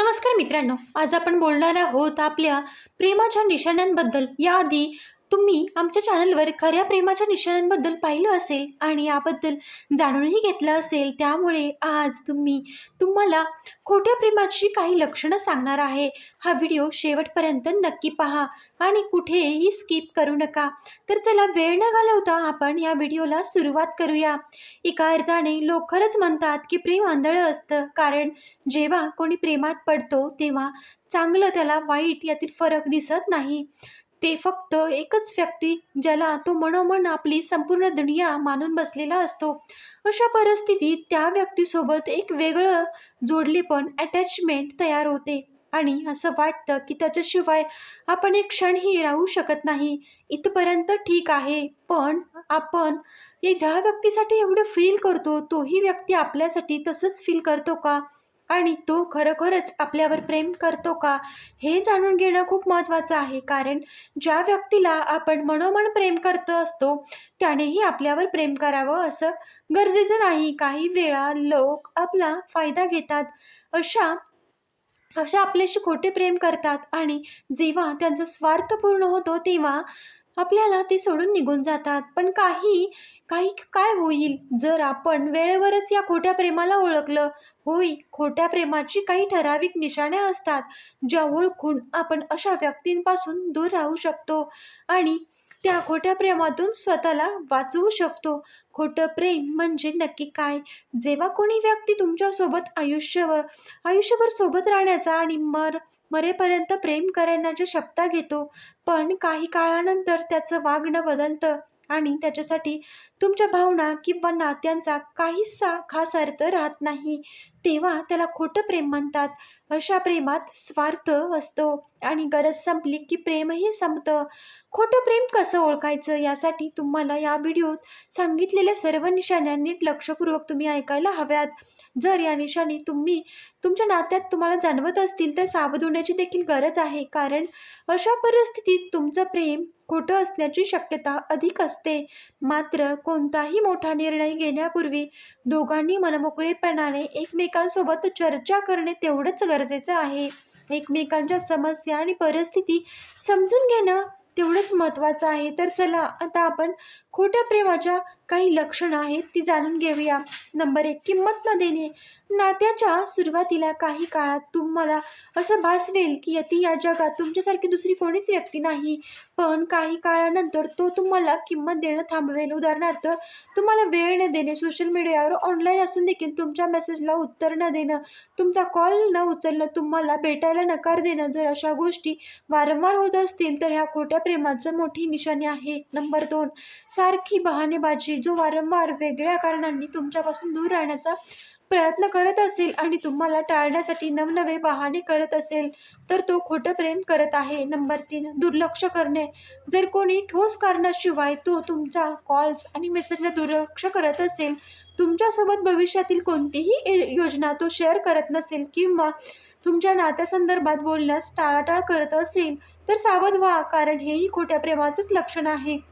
नमस्कार मित्रांनो आज आपण बोलणार आहोत आपल्या प्रेमाच्या निशाण्यांबद्दल. याआधी तुम्ही आमच्या चॅनलवर खऱ्या प्रेमाच्या निशाण्यांबद्दल पाहिलं असेल आणि याबद्दल जाणूनही घेतलं असेल त्यामुळे आज तुम्ही तुम्हाला खोट्या प्रेमाची काही लक्षणं सांगणार आहे. हा व्हिडिओ शेवटपर्यंत नक्की पहा आणि कुठेही स्किप करू नका. तर चला वेळ न घालवता आपण या व्हिडिओला सुरुवात करूया. एका अर्थाने लोक खरंच म्हणतात की प्रेम आंधळं असतं कारण जेव्हा कोणी प्रेमात पडतो तेव्हा चांगलं त्याला वाईट यातील फरक दिसत नाही. ते फक्त एकच व्यक्ती ज्याला तो मनोमन आपली संपूर्ण दुनिया मानून बसलेला असतो. अशा परिस्थितीत त्या व्यक्तीसोबत एक वेगळं जोडलेपण अटॅचमेंट तयार होते. आणि असं वाटतं की त्याच्याशिवाय आपण एक क्षणही राहू शकत नाही. इथपर्यंत ठीक आहे. पण आपण ज्या व्यक्तीसाठी एवढं फील करतो तोही व्यक्ती आपल्यासाठी तसंच फील करतो का? आणि तो खरोखरच आपल्यावर प्रेम करतो का हे जाणून घेणं खूप महत्त्वाचं आहे. कारण ज्या व्यक्तीला आपण मनोमन प्रेम करत असतो त्यानेही आपल्यावर प्रेम करावं असं गरजेचं नाही. काही वेळा लोक आपला फायदा घेतात. अशा अशा आपल्याशी खोटे प्रेम करतात आणि जेव्हा त्यांचा स्वार्थ पूर्ण होतो तेव्हा आपल्याला ते सोडून निघून जातात. पण काही काही काय होईल? जर आपण वेळेवरच या खोट्या प्रेमाला ओळखलं होय खोट्या प्रेमाची काही ठराविक निशाण्या असतात ज्या ओळखून आपण अशा व्यक्तींपासून दूर राहू शकतो आणि त्या खोट्या प्रेमातून स्वतःला वाचवू शकतो. खोटं प्रेम म्हणजे नक्की काय? जेव्हा कोणी व्यक्ती तुमच्यासोबत आयुष्यभर आयुष्यभर सोबत राहण्याचा आणि मर मरेपर्यंत प्रेम करण्याची शपथा घेतो पण काही काळानंतर त्याचं वागणं बदलतं आणि त्याच्यासाठी तुमच्या भावना किंवा नात्यांचा काहीसा खास अर्थ राहत नाही. तेव्हा त्याला खोटं प्रेम म्हणतात. अशा प्रेमात स्वार्थ असतो आणि गरज संपली की प्रेमही संपतं. खोटं प्रेम कसं ओळखायचं यासाठी तुम्हाला या व्हिडिओत सांगितलेल्या सर्व निशाण्या नीट लक्षपूर्वक तुम्ही ऐकायला हव्यात. जर या निशाणी तुम्ही तुमच्या नात्यात तुम्हाला जाणवत असतील तर सावध होण्याची देखील गरज आहे. कारण अशा परिस्थितीत तुमचं प्रेम खोटं असण्याची शक्यता अधिक असते. मात्र कोणताही मोठा निर्णय घेण्यापूर्वी दोघांनी मनमोकळेपणाने एकमेकांसोबत चर्चा करणे तेवढंच गरजेचं आहे. एकमेकांच्या समस्या आणि परिस्थिती समजून घेणं तेवढंच महत्त्वाचं आहे. तर चला आता आपण खोट्या प्रेमाच्या काही लक्षणं आहेत ती जाणून घेऊया. नंबर एक किंमत न देणे. नात्याच्या सुरुवातीला काही काळात तुम्हाला असं भासवेल की यती या जगात तुमच्यासारखी दुसरी कोणीच व्यक्ती नाही. पण काही काळानंतर तो तुम्हाला किंमत देणं थांबवेल. उदाहरणार्थ तुम्हाला वेळ न देणे सोशल मीडियावर ऑनलाईन असून देखील तुमच्या मेसेजला उत्तर न देणं तुमचा कॉल न उचलणं तुम्हाला भेटायला नकार देणं जर अशा गोष्टी वारंवार होत असतील तर ह्या खोट्या प्रेमाचं मोठी निशाणी आहे. नंबर दोन सारखी बहाणेबाजी जो वारंवार वेगळ्या कारणांनी तुमच्यापासून दूर राहण्याचा प्रयत्न करत असेल आणि तुम्हाला टाळण्यासाठी नवनवे बहाणे करत असेल तर तो खोटं प्रेम करत आहे. नंबर तीन दुर्लक्ष करणे. जर कोणी ठोस कारणाशिवाय तो तुमचा कॉल्स आणि मेसेजला दुर्लक्ष करत असेल तुमच्यासोबत भविष्यातील कोणतीही ए- योजना तो शेअर करत नसेल किंवा तुमच्या नात्यासंदर्भात बोलण्यास टाळाटाळ करत असेल तर सावध व्हा कारण हेही खोट्या प्रेमाचंच लक्षण आहे.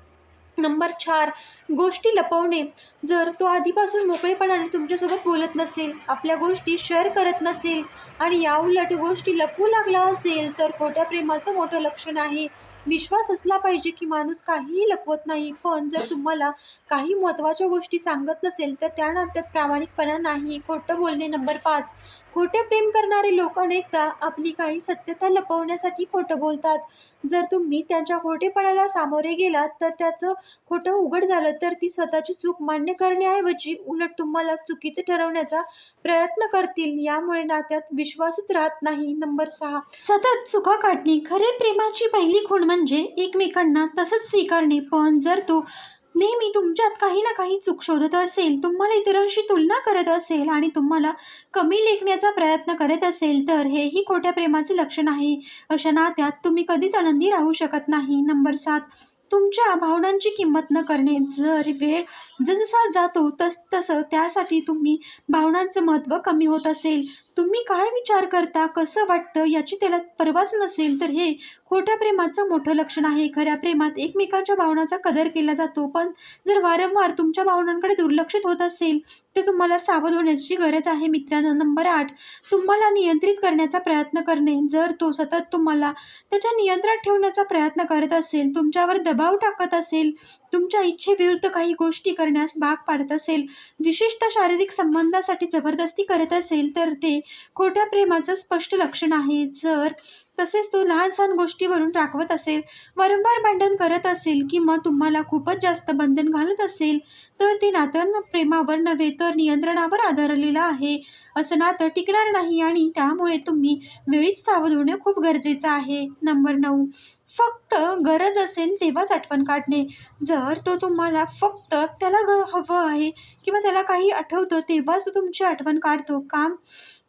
नंबर चार गोष्टी लपवणे. जर तो आधीपासून मोकळेपणाने तुमच्यासोबत बोलत नसेल आपल्या गोष्टी शेअर करत नसेल आणि याउलट गोष्टी लपवू लागला असेल तर खोट्या प्रेमाचं मोठं लक्षण आहे. विश्वास असला पाहिजे की माणूस काहीही लपवत नाही पण जर तुम्हाला काही महत्त्वाच्या गोष्टी सांगत नसेल तर त्या नात्यात प्रामाणिकपणा नाही. खोटं बोलणे नंबर पाच. खोटे प्रेम करणारे लोक अनेकदा आपली काही सत्यता लपवण्यासाठी खोटं बोलतात. जर तुम्ही त्यांच्या खोटेपणाला सामोरे गेलात तर त्याचं खोटं उघड झालं तर ती स्वतःची चूक मान्य करण्याऐवजी उलट तुम्हाला चुकीचं ठरवण्याचा प्रयत्न करतील. यामुळे नात्यात विश्वासच राहत नाही. नंबर सहा. सतत चुका काढणे. खरे प्रेमाची पहिली खूण म्हणजे म्हणजे एकमेकांना तसंच स्वीकारणे. पण जर तो नेहमी तुमच्यात काही ना काही चूक शोधत असेल तुम्हाला इतरांशी तुलना करत असेल आणि तुम्हाला कमी लेखण्याचा प्रयत्न करत असेल तर हेही खोट्या प्रेमाचे लक्षण आहे. अशा नात्यात तुम्ही कधीच आनंदी राहू शकत नाही. नंबर सात तुमच्या भावनांची किंमत न करणे जर वेळ जसजसा जातो तस तसं त्यासाठी तुम्ही भावनांचं महत्त्व कमी होत असेल. तुम्ही काय विचार करता कसं वाटतं याची त्याला परवाच नसेल तर हे खोट्या प्रेमाचं मोठं लक्षण आहे. खऱ्या प्रेमात एकमेकांच्या भावनाचा कदर केला जातो. पण जर वारंवार तुमच्या भावनांकडे दुर्लक्षित होत असेल तर तुम्हाला सावध होण्याची गरज आहे. मित्रांनो नंबर आठ तुम्हाला नियंत्रित करण्याचा प्रयत्न करणे. जर तो सतत तुम्हाला त्याच्या नियंत्रणात ठेवण्याचा प्रयत्न करत असेल तुमच्यावर दब दबाव टाकत असेल तुमच्या इच्छेविरुद्ध काही गोष्टी करण्यास भाग पाडत असेल विशेषतः शारीरिक संबंधासाठी जबरदस्ती करत असेल तर ते खोट्या प्रेमाचं स्पष्ट लक्षण आहे. जर तसेच तो लहान सहान गोष्टीवरून राखवत असेल वारंवार भांडण करत असेल किंवा तुम्हाला खूपच जास्त बंधन घालत असेल तर ते नातं प्रेमावर नव्हे तर नियंत्रणावर आधारलेलं आहे. असं नातं टिकणार नाही आणि त्यामुळे तुम्ही वेळीच सावध होणे खूप गरजेचं आहे. नंबर नऊ. फक्त गरज असेल तेव्हाच आठवण काढणे. जर तो तुम्हाला फक्त त्याला ग हवं आहे किंवा त्याला काही आठवतं तेव्हाच तुमची आठवण काढतो. काम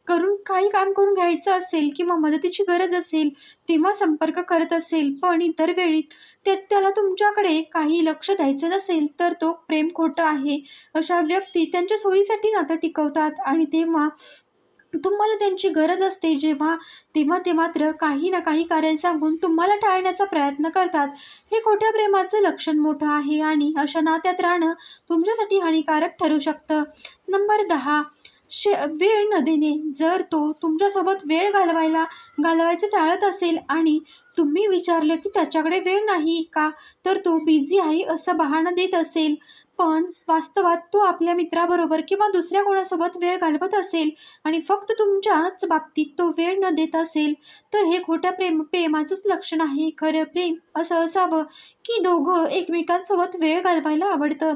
करून काही काम करून घ्यायचं असेल किंवा मदतीची गरज असेल तेव्हा संपर्क करत असेल. पण इतर वेळी ते त्याला तुमच्याकडे काही लक्ष द्यायचं नसेल तर तो प्रेम खोटं आहे अशा व्यक्ती त्यांच्या सोयीसाठी नातं टिकवतात. आणि तेव्हा तुम्हाला त्यांची गरज असते जेव्हा तेव्हा ते मात्र काही ना काही कारण सांगून तुम्हाला टाळण्याचा प्रयत्न करतात. हे खोट्या प्रेमाचं लक्षण मोठं आहे आणि अशा नात्यात राहणं तुमच्यासाठी हानिकारक ठरू शकतं. नंबर दहा. शे वेळ न देणे. जर तो तुमच्यासोबत वेळ घालवायला घालवायचं टाळत असेल आणि तुम्ही विचारलं की त्याच्याकडे वेळ नाही का तर तो बिझी आहे असं बहाणं देत असेल. पण वास्तवात तो आपल्या मित्राबरोबर किंवा दुसऱ्या कोणासोबत वेळ घालवत असेल आणि फक्त तुमच्याच बाबतीत तो वेळ न देत असेल तर हे खोट्या प्रेम प्रेमाचंच लक्षण आहे. खरं प्रेम असं असावं की दोघं एकमेकांसोबत वेळ घालवायला आवडतं.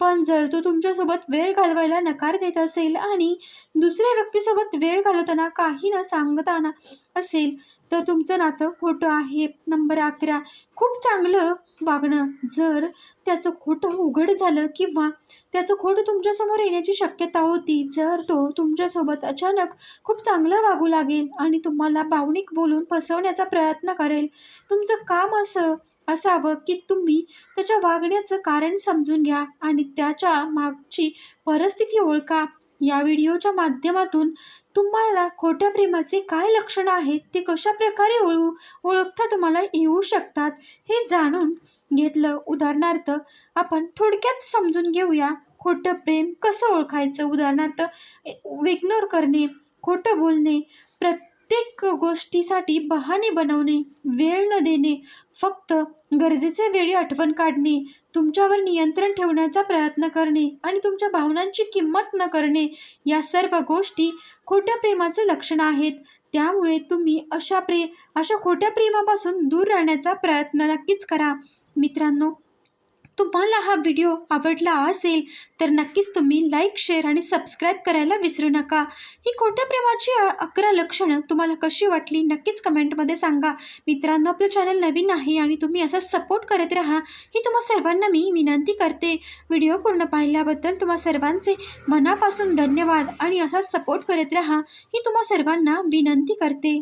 पण जर तो तुमच्यासोबत वेळ घालवायला नकार देत असेल आणि दुसऱ्या व्यक्तीसोबत वेळ घालवताना काही न सांगताना असेल तर तुमचं नातं खोटं आहे. नंबर अकरा. खूप चांगलं वागणं. जर त्याचं खोटं उघड झालं किंवा त्याचं खोटं तुमच्यासमोर येण्याची शक्यता होती जर तो तुमच्यासोबत अचानक खूप चांगलं वागू लागेल आणि तुम्हाला भावनिक बोलून फसवण्याचा प्रयत्न करेल तुमचं काम असं असावं की तुम्ही त्याच्या वागण्याचं कारण समजून घ्या आणि त्याच्या मागची परिस्थिती ओळखा. या व्हिडिओच्या माध्यमातून तुम्हाला खोट्या प्रेमाचे काय लक्षणं आहेत ते कशा प्रकारे ओळखू ओळखता तुम्हाला येऊ शकतात हे जाणून घेतलं. उदाहरणार्थ आपण थोडक्यात समजून घेऊया खोटं प्रेम कसं ओळखायचं? उदाहरणार्थ इग्नोर करणे खोटं बोलणे प्रत्येक गोष्टीसाठी बहाणे बनवणे वेळ न देणे फक्त गरजेचे वेळी आठवण काढणे तुमच्यावर नियंत्रण ठेवण्याचा प्रयत्न करणे आणि तुमच्या भावनांची किंमत न करणे या सर्व गोष्टी खोट्या प्रेमाचे लक्षण आहेत. त्यामुळे तुम्ही अशा प्रे अशा खोट्या प्रेमापासून दूर राहण्याचा प्रयत्न नक्कीच करा. मित्रांनो तुम्हाला हा व्हिडिओ आवडला असेल तर नक्कीच तुम्ही लाईक शेअर आणि सबस्क्राईब करायला विसरू नका. ही खोट्या प्रेमाची अकरा लक्षणं तुम्हाला कशी वाटली नक्कीच कमेंटमध्ये सांगा. मित्रांनो आपलं चॅनल नवीन आहे आणि तुम्ही असा सपोर्ट करत राहा ही तुम्हा सर्वांना मी विनंती करते. व्हिडिओ पूर्ण पाहिल्याबद्दल तुम्हा सर्वांचे मनापासून धन्यवाद आणि असाच सपोर्ट करत राहा ही तुम्हा सर्वांना विनंती करते.